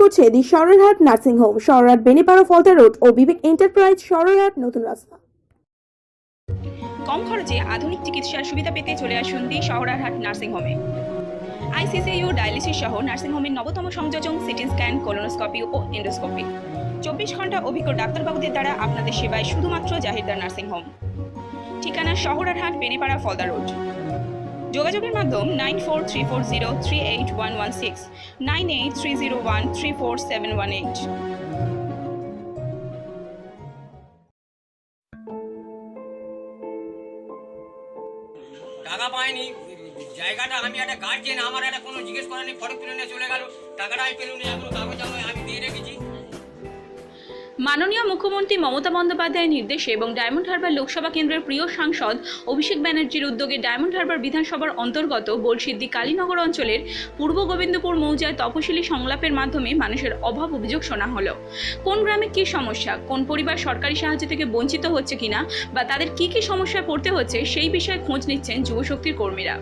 করছে the Sarorhat nursing home Sarorhat Benipara Falta road O Bibek enterprise Sarrahat নতুন রাস্তা। কম খরচে আধুনিক চিকিৎসার সুবিধা পেতে চলে আসুন দি শহরারহাট নার্সিং হোমে। আইসিসিইউ ডায়ালিসিস সহ নার্সিং হোমের নবতম সংযোজন সিটি স্ক্যান, কোলোনোস্কোপি ও এন্ডোস্কোপি। চব্বিশ ঘণ্টা অভিজ্ঞ ডাক্তারবাবুদের দ্বারা আপনাদের সেবায় শুধুমাত্র জাহিরদার নার্সিং হোম। ঠিকানা শহরারহাট বেনেপাড়া ফলদা রোড। যোগাযোগের মাধ্যম nine four three four zero three eight one one six, nine eight three zero one three four seven one eight. টাকা পাইনি, জায়গাটা আমি একটা গার্জেন আমার একটা কোনো জিজ্ঞেস করার নেই ফটো তুলে নিয়ে চলে গেল, টাকাটা আমি পেলুম এখনও কাগজ মাননীয় মুখ্যমন্ত্রী মমতা বন্দ্যোপাধ্যায়ের নির্দেশে এবং ডায়মন্ড হারবার লোকসভা কেন্দ্রের প্রিয় সাংসদ অভিষেক ব্যানার্জির উদ্যোগে ডায়মন্ড হারবার বিধানসভার অন্তর্গত বলসিদ্ধি কালীনগর অঞ্চলের পূর্ব গোবিন্দপুর মৌজায় তপশিলি সংলাপের মাধ্যমে মানুষের অভাব অভিযোগ শোনা হলো। কোন গ্রামে কী সমস্যা? কোন পরিবার সরকারি সাহায্য থেকে বঞ্চিত হচ্ছে কিনা? বা তাদের কী কী সমস্যায় পড়তে হচ্ছে? সেই বিষয়ে খোঁজ নিচ্ছেন যুবশক্তির কর্মীরা।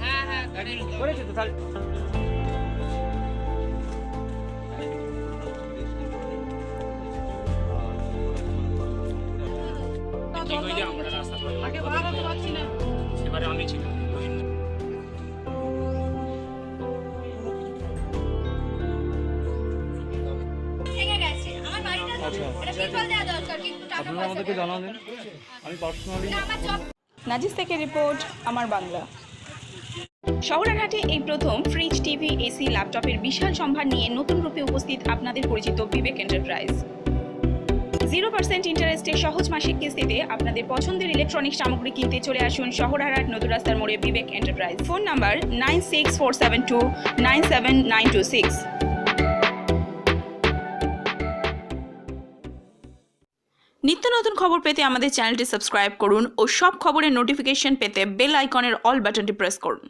হ্যাঁ? হ্যাঁ করেছি তো তাহলে। এবারে আমি ছিলাম ভেঙে গেছে। আমার বাড়িটা এটা পেপার দেওয়া দরকার আপনারা আমাদেরকে জানালেন? আমি পার্সোনালি নাজিস থেকে রিপোর্ট আমার বাংলা। শহরারহাটে এই প্রথম ফ্রিজ টিভি এসি ল্যাপটপের বিশাল সম্ভার নিয়ে নতুন রূপে উপস্থিত আপনাদের পরিচিত বিবেক এন্টারপ্রাইজ জিরো পার্সেন্ট ইন্টারেস্টে সহজ মাসিক কিস্তিতে আপনাদের পছন্দের ইলেকট্রনিক্স সামগ্রী কিনতে চলে আসুন শহরারহাট নতুন রাস্তার মোড়ে Bibek enterprise phone number nine six four seven two nine seven nine two six নিত্য নতুন খবর পেতে আমাদের চ্যানেলটি সাবস্ক্রাইব করুন ও সব খবরের নোটিফিকেশন পেতে বেল আইকনের অল বাটনটি প্রেস করুন।